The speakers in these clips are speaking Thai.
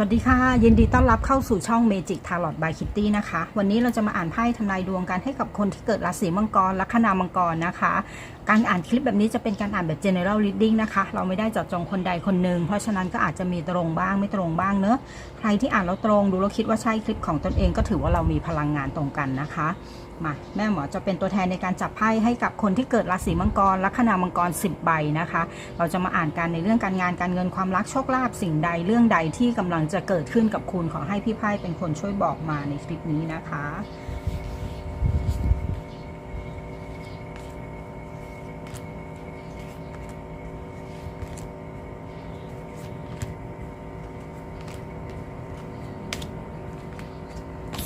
สวัสดีค่ะ ยินดีต้อนรับเข้าสู่ช่อง Magic Tarot by Kitty นะคะ วันนี้เราจะมาอ่านไพ่ทำนายดวงกันให้กับคนที่เกิดราศีมังกรลัคนามังกรนะคะ การอ่านคลิปแบบนี้จะเป็นการอ่านแบบ general reading นะคะ เราไม่ได้เจาะจงคนใดคนหนึ่ง เพราะฉะนั้นก็อาจจะมีตรงบ้างไม่ตรงบ้างเนอะใครที่อ่านแล้วตรงดูแล้วคิดว่าใช่คลิปของตนเองก็ถือว่าเรามีพลังงานตรงกันนะคะมาแม่หมอจะเป็นตัวแทนในการจับไพ่ให้กับคนที่เกิดราศีมังกรลัคนามังกร 10 ใบนะคะ เราจะมาอ่านกันในเรื่องการงานการเงินความรักโชคลาภสิ่งใดเรื่องใดที่กำลังจะเกิดขึ้นกับคุณขอให้พี่ไพ่เป็นคนช่วยบอกมาในคลิปนี้นะคะ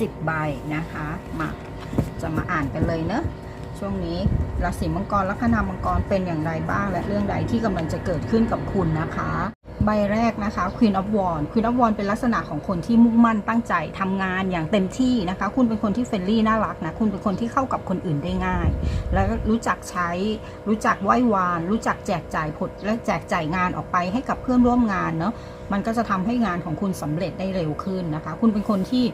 สิบใบนะคะมาจะมาอ่านกันเลยเนอะช่วงนี้ราศีมังกรลัคนามังกรเป็นอย่างไรบ้าง และเรื่องใดที่กำลังจะเกิดขึ้นกับคุณนะคะ ใบแรกนะคะ Queen of Wands Queen of Wands เป็นลักษณะของคนที่มุ่งมั่นตั้งใจทำงานอย่างเต็มที่นะคะ คุณเป็นคนที่เฟรนลี่น่ารักนะ คุณเป็นคนที่เข้ากับคนอื่นได้ง่าย แล้วรู้จักใช้ รู้จักไหว้วาน รู้จักแจกจ่ายผลและแจกจ่ายงานออกไปให้กับเพื่อนร่วมงานเนาะมันก็จะทำให้งานของคุณสำเร็จได้เร็วขึ้นนะคะ คุณเป็นคนที่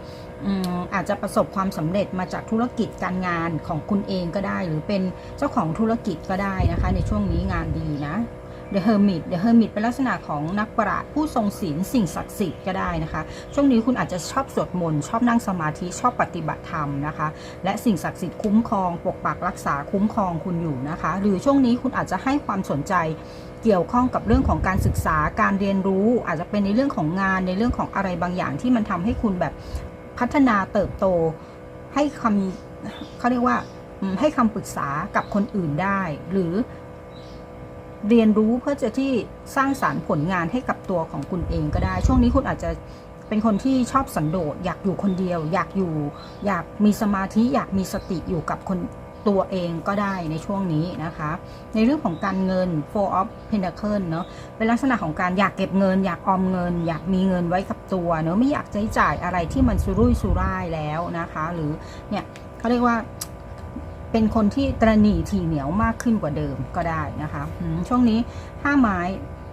อืมอาจจะประสบความสำเร็จมาจากธุรกิจการงานของคุณเองก็ได้ หรือเป็นเจ้าของธุรกิจก็ได้นะคะ ในช่วงนี้งานดีนะ The Hermit The Hermit เป็นลักษณะของนักปราชญ์ผู้ทรงศีลสิ่งศักดิ์สิทธิ์ก็ได้นะคะ ช่วงนี้คุณอาจจะชอบสวดมนต์ชอบนั่งสมาธิชอบปฏิบัติธรรมนะคะ และสิ่งศักดิ์สิทธิ์คุ้มครอง ปกปักรักษาคุ้มครองคุณอยู่นะคะ หรือช่วงนี้คุณอาจจะให้ความสนใจเกี่ยวข้องกับเรื่องของการศึกษาการเรียนรู้ อาจจะเป็นในเรื่องของงานในเรื่องของอะไรบางอย่างที่มันทำให้คุณแบบพัฒนาเติบโต ให้คำเขาเรียกว่าให้คำปรึกษากับคนอื่นได้ หรือ เรียนรู้เพื่อจะที่สร้างสารรค์ผลงานให้กับตัวของคุณเองก็ได้ ช่วงนี้คุณอาจจะเป็นคนที่ชอบสันโดษอยากอยู่คนเดียว อยากอยู่ อยากมีสมาธิอยากมีสติอยู่กับคนตัวเองก็ได้ในช่วงนี้นะคะ ในเรื่องของการเงิน four of pentacle เนอะเป็นลักษณะของการอยากเก็บเงิน อยากออมเงิน อยากมีเงินไว้กับตัวเนอะไม่อยากใช้จ่ายอะไรที่มันสุรุ่ยสุร่ายแล้วนะคะ หรือเนี่ยเขาเรียกว่า เป็นคนที่ตรหนี่ทีเหนียวมากขึ้นกว่าเดิมก็ได้นะคะช่วงนี้ห้าไม้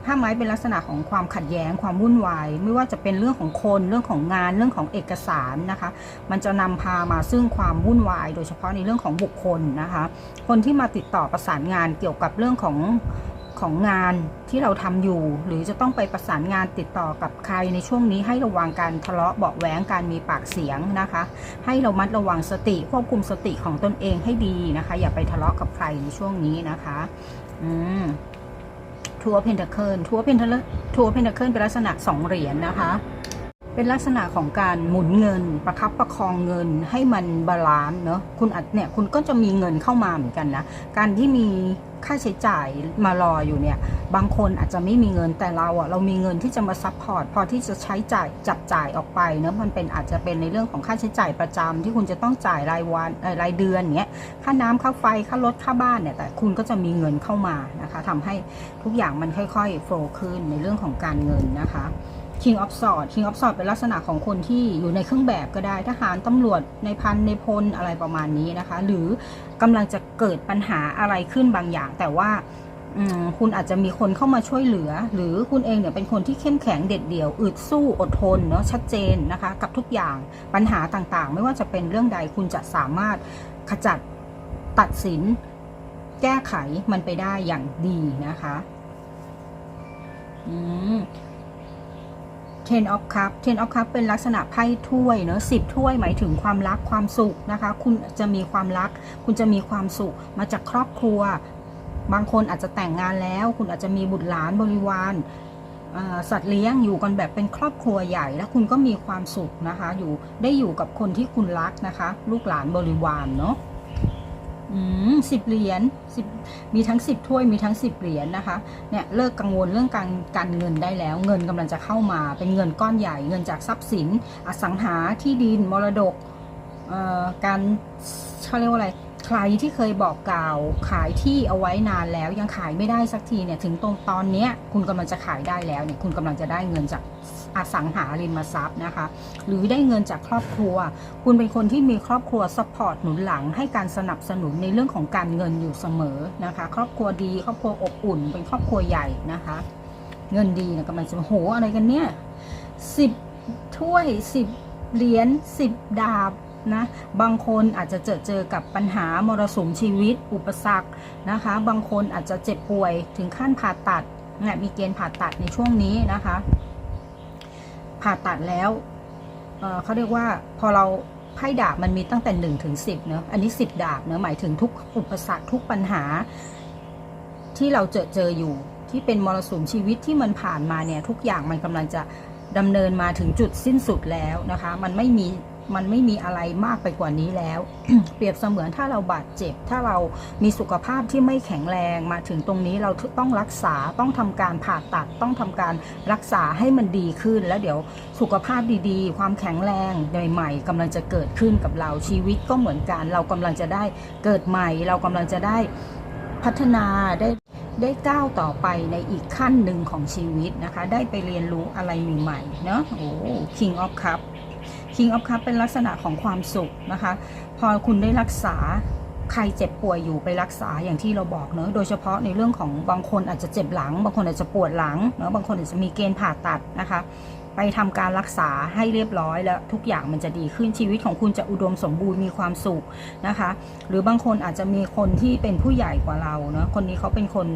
ห้าไม้เป็นลักษณะของความขัดแย้งความวุ่นวาย ไม่ว่าจะเป็นเรื่องของคนเรื่องของงานเรื่องของเอกสารนะคะ มันจะนำพามาซึ่งความวุ่นวาย โดยเฉพาะในเรื่องของบุคคลนะคะ คนที่มาติดต่อประสานงานเกี่ยวกับเรื่องของ ของงานที่เราทำอยู่ หรือจะต้องไปประสานงานติดต่อกับใครในช่วงนี้ให้ระวังการทะเลาะเบาะแว้งการมีปากเสียงนะคะ ให้เรามัดระวังสติควบคุมสติของตนเองให้ดีนะคะ อย่าไปทะเลาะกับใครในช่วงนี้นะคะอืมทัวร์เพนทเคิลทัวร์เพนททัวร์เพนทเคิลเป็นลักษณะสองเหรียญนะคะ เป็นลักษณะของการหมุนเงิน ประคับประคองเงินให้มันบาลานซ์เนาะคุณอาจเนี่ยคุณก็จะมีเงินเข้ามาเหมือนกันนะ การที่มีค่าใช้จ่ายมารออยู่เนี่ย บางคนอาจจะไม่มีเงินแต่เราอะเรามีเงินที่จะมาซัพพอร์ตพอที่จะใช้จ่ายจับจ่ายออกไปเนาะมันเป็นอาจจะเป็นในเรื่องของค่าใช้จ่ายประจำที่คุณจะต้องจ่ายรายวันรายเดือนเนี้ยค่าน้ำค่าไฟค่ารถค่าบ้านเนี่ยแต่คุณก็จะมีเงินเข้ามานะคะทำให้ทุกอย่างมันค่อยๆโฟล์ขึ้นในเรื่องของการเงินนะคะ King of Swords King of Swords เป็นลักษณะของคนที่อยู่ในเครื่องแบบก็ได้ทหารตำรวจในพันในพลอะไรประมาณนี้นะคะ หรือกำลังจะเกิดปัญหาอะไรขึ้นบางอย่าง แต่ว่าคุณอาจจะมีคนเข้ามาช่วยเหลือ หรือคุณเองเนี่ยเป็นคนที่เข้มแข็งเด็ดเดี่ยวอึดสู้อดทนเนาะชัดเจนนะคะ กับทุกอย่างปัญหาต่างๆ ไม่ว่าจะเป็นเรื่องใดคุณจะสามารถขจัดตัดสิน แก้ไขมันไปได้อย่างดีนะคะ อืม Ten of Cup Ten of Cup เป็นลักษณะไพ่ถ้วยเนอะสิบถ้วยหมายถึงความรักความสุขนะคะ คุณจะมีความรัก คุณจะมีความสุขมาจากครอบครัว บางคนอาจจะแต่งงานแล้ว คุณอาจจะมีบุตรหลานบริวารสัตว์เลี้ยงอยู่กันแบบเป็นครอบครัวใหญ่ แล้วคุณก็มีความสุขนะคะ อยู่ได้อยู่กับคนที่คุณรักนะคะ ลูกหลานบริวารเนาะ สิบเหรียญสิบมีทั้งสิบถ้วยมีทั้งสิบเหรียญนะคะเนี่ยเลิกกังวลเรื่องการการเงินได้แล้ว เงินกำลังจะเข้ามาเป็นเงินก้อนใหญ่เงินจากทรัพย์สิน อสังหาที่ดินมรดกเอ่อการเขาเรียกว่าอะไรใครที่เคยบอกกล่าวขายที่เอาไว้นานแล้วยังขายไม่ได้สักทีเนี่ยถึงตรงตอนนี้คุณกำลังจะขายได้แล้วเนี่ยคุณกำลังจะได้เงินจาก อสังหาริมทรัพย์นะคะ หรือได้เงินจากครอบครัว คุณเป็นคนที่มีครอบครัวซัพพอร์ตหนุนหลัง ให้การสนับสนุนในเรื่องของการเงินอยู่เสมอนะคะ ครอบครัวดีครอบครัวอบอุ่น เป็นครอบครัวใหญ่นะคะ เงินดีนะกำลังจะโหอะไรกันเนี่ยสิบถ้วยสิบเหรียญสิบดาบนะบางคนอาจจะเจอเจอกับปัญหามรสุมชีวิต อุปสรรคนะคะ บางคนอาจจะเจ็บป่วยถึงขั้นผ่าตัดเนี่ยมีเกณฑ์ผ่าตัดในช่วงนี้นะคะ ผ่าตัดแล้วเเขาเรียกว่าพอเราไพ่ดาบมันมีตั้งแต่1ถึง10เนอะอันนี้ 10 ดาบเนอะหมายถึงทุกอุปสรรคทุกปัญหา ที่เราเจอเจออยู่ที่เป็นมรสุมชีวิตที่มันผ่านมาเนี่ยทุกอย่างมันกำลังจะดำเนินมาถึงจุดสิ้นสุดแล้วนะคะ มันไม่มี มันไม่มีอะไรมากไปกว่านี้แล้ว เปรียบเสมือนถ้าเราบาดเจ็บ ถ้าเรามีสุขภาพที่ไม่แข็งแรงมาถึงตรงนี้เราต้องรักษาต้องทำการผ่าตัดต้องทำการรักษาให้มันดีขึ้น แล้วเดี๋ยวสุขภาพดีๆ ความแข็งแรงใหม่ๆกำลังจะเกิดขึ้นกับเราชีวิตก็เหมือนกัน เรากำลังจะได้เกิดใหม่ เรากำลังจะได้พัฒนาได้ได้ก้าวต่อไปในอีกขั้นหนึ่งของชีวิตนะคะ ได้ไปเรียนรู้อะไรใหม่ๆเนาะโอ้ King of Cup King of Cup เป็นลักษณะของความสุขนะคะ พอคุณได้รักษาใครเจ็บป่วยอยู่ไปรักษาอย่างที่เราบอกเนอะโดยเฉพาะในเรื่องของบางคนอาจจะเจ็บหลัง บางคนอาจจะปวดหลังเนอะบางคนอาจจะมีเกณฑ์ผ่าตัดนะคะ ไปทำการรักษาให้เรียบร้อยแล้วทุกอย่างมันจะดีขึ้นชีวิตของคุณจะอุดมสมบูรณ์มีความสุขนะคะ หรือบางคนอาจจะมีคนที่เป็นผู้ใหญ่กว่าเราเนอะคนนี้เขาเป็นคน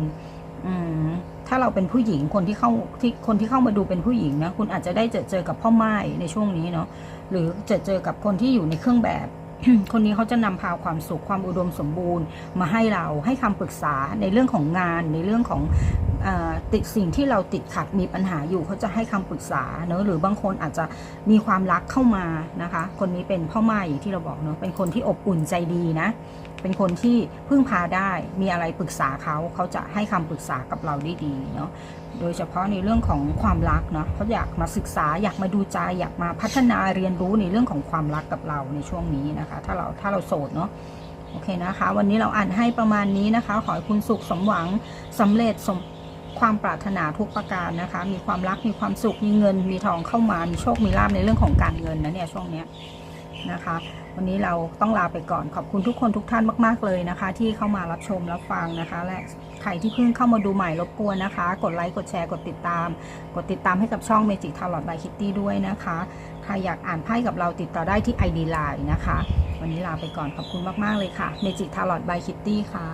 อืม ถ้าเราเป็นผู้หญิงคนที่เข้าที่คนที่เข้ามาดูเป็นผู้หญิงนะคุณอาจจะได้เจอเจอกับพ่อไม้ในช่วงนี้เนาะหรือเจอเจอกับคนที่อยู่ในเครื่องแบบ คนนี้เขาจะนำพาความสุขความอุดมสมบูรณ์ มาให้เราให้คำปรึกษาในเรื่องของงานในเรื่องของอติดสิ่งที่เราติดขัดมีปัญหาอยู่เขาจะให้คำปรึกษาเนอะหรือบางคนอาจจะมีความรักเข้ามานะคะ คนนี้เป็นพ่อไม้อย่างที่เราบอกเนอะเป็นคนที่อบอุ่นใจดีนะ เป็นคนที่พึ่งพาได้มีอะไรปรึกษาเขาเขาจะให้คำปรึกษากับเราได้ดีเนาะโดยเฉพาะในเรื่องของความรักเนาะเขาอยากมาศึกษาอยากมาดูใจอยากมาพัฒนาเรียนรู้ในเรื่องของความรักกับเราในช่วงนี้นะคะ ถ้าเราถ้าเราโสดเนาะโอเคนะคะ วันนี้เราอ่านให้ประมาณนี้นะคะ ขอให้คุณสุขสมหวังสำเร็จสมความปรารถนาทุกประการนะคะ มีความรักมีความสุขมีเงิน มีทองเข้ามามีโชคมีลาภในเรื่องของการเงินนะเนี่ยช่วงเนี้ย นะคะ วันนี้เราต้องลาไปก่อนขอบคุณทุกคนทุกท่านมาก ๆ เลยนะคะ ที่เข้ามารับชมรับฟังนะคะ และใครที่เพิ่งเข้ามาดูใหม่รบกวนนะคะ กดไลค์กดแชร์กดติดตาม กดติดตามให้กับช่อง Magic Tarot by Kitty ด้วยนะคะใครอยากอ่านไพ่กับเราติดต่อได้ที่ ID Line นะคะ วันนี้ลาไปก่อนขอบคุณมาก ๆ เลยค่ะ Magic Tarot by Kitty ค่ะ